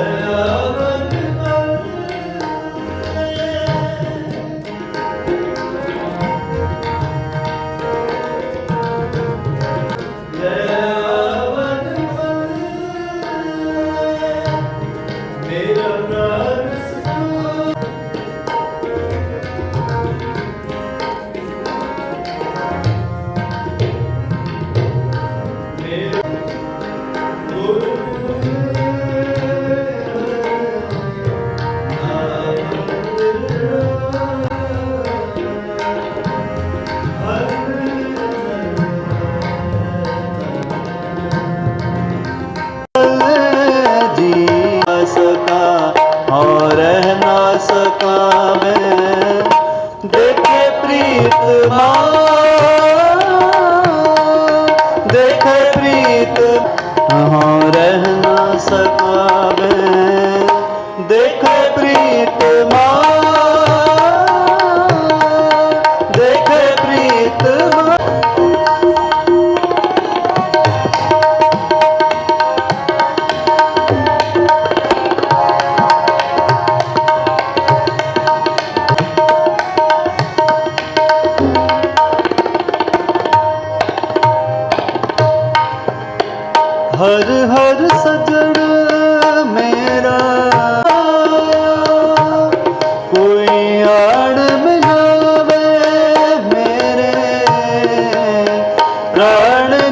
ਮੇਰਾ ਮੈਂ ਦੇਖੇ ਪ੍ਰੀਤ ਮਾਂ। ਦੇਖੇ ਪ੍ਰੀਤ ਹਾਂ ਰਹਿ ਨਾ ਸਕਾ ਮੈਂ ਦੇਖੇ ਪ੍ਰੀਤ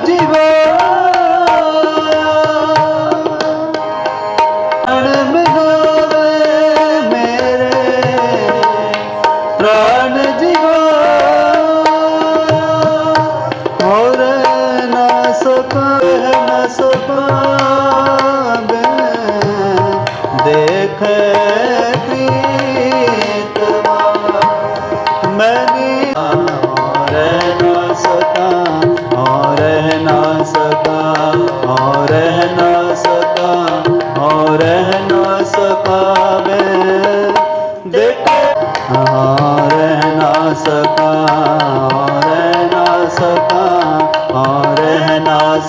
জীবন।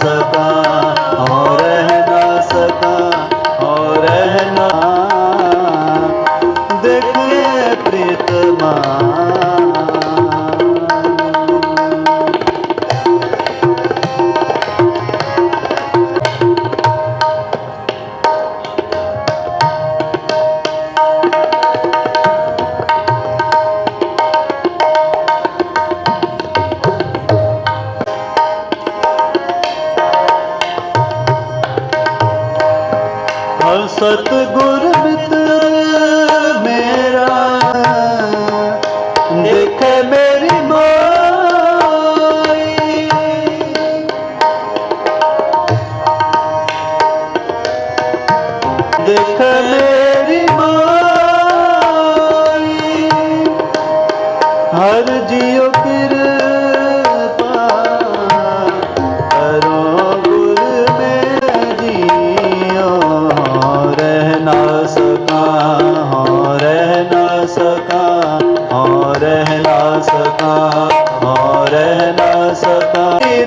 सदा ਸਤਗੁਰ ਮਿੱਤਰ ਮੇਰਾ ਦੇਖੇ ਮੇਰੀ ਮਾਈ। ਦੇਖੇ ਮੇਰੀ ਮਾਈ ਹਰ ਜੀਉ ਕਿਰਤ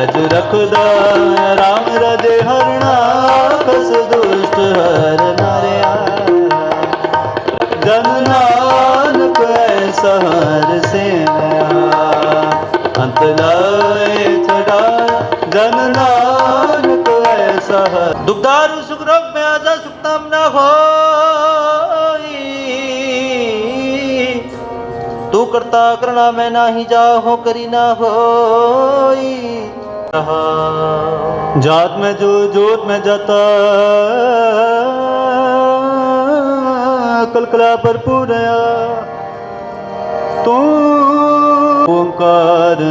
ਰਜ ਰਖਦਾ ਰਾਮ ਰਜ ਹਰਣਾ ਕਸ ਦੁਸ਼ਟ ਹਰ ਨਰਿਆ। ਜਨ ਨਾਨਕ ਐਸਾ ਹਰ ਸੇਵਿਆ। ਅੰਤ ਨਾਏ ਛਡਾ ਜਨ ਨਾਨਕ ਐਸਾ ਹਰ ਦੁਖਦਾਰੂ ਸੁਖ ਰੋਗ ਮੈਂ ਆਜਾ ਨਾ ਹੋਈ। ਤੂੰ ਕਰਤਾ ਕਰਨਾ ਮੈਂ ਨਾਹੀ ਜਾਹੋ ਕਰੀ ਨਾ ਹੋਈ। हर दुखदारु सुख रोग में आजा सुखताम न होई तू करता करना मैं नाही जाहो करी ना होई जात में जो जोत में जाता कलकला भरपूर तू ओंकार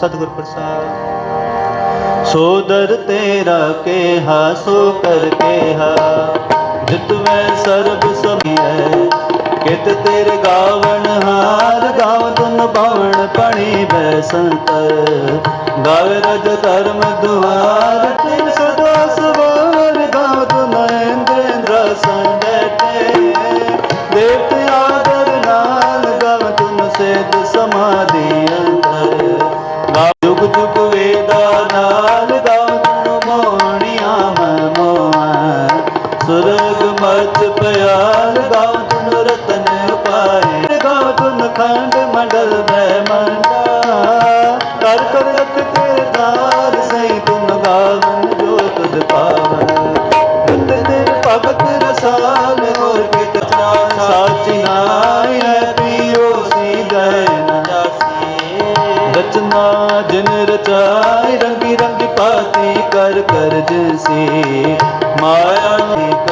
सतगुर प्रसाद सोदर तेरा के हा सो कर के हा जित में सर्ब सभी है ਕਿਤ ਤੇਰੇ ਗਾਵਣ ਹਾਰ, ਗਾਵ ਤੁਨ ਬਾਵਣ ਪਣੀ ਬੈਸੰਤ ਗਾਵੇ ਰਜ ਧਰਮ ਦੁਆਰ, ਤਿਨ ਸਦਾ ਸਵਾਰ, ਗਾਵ ਤੁਨ ਇੰਦ੍ਰ ਸੰਦਤੇ ਦੇਵਤ ਆਦਰ ਨਾਲ, ਗਾਵ ਤੁਨ ਸੇਧ ਸਮਾਧੀ ਅੰਤਰ। ਗਾਵ ਜੁਗ ਜੁਗ ਵੇਦਾ ਨਾਲ, ਗਾਵ ਤੁਨ ਮੋਹਣੀਆਂ ਮੈਂ ਸੁਰਗ ਮਤ ਪਿਆਰ ਰਚਨਾ ਜਿਨ ਰਚਾਈ ਰੰਗੀ ਰੰਗੀ ਪਾਤੀ ਕਰ ਕਰ ਜਿਸੀ ਮਾਇਆ ਦੀ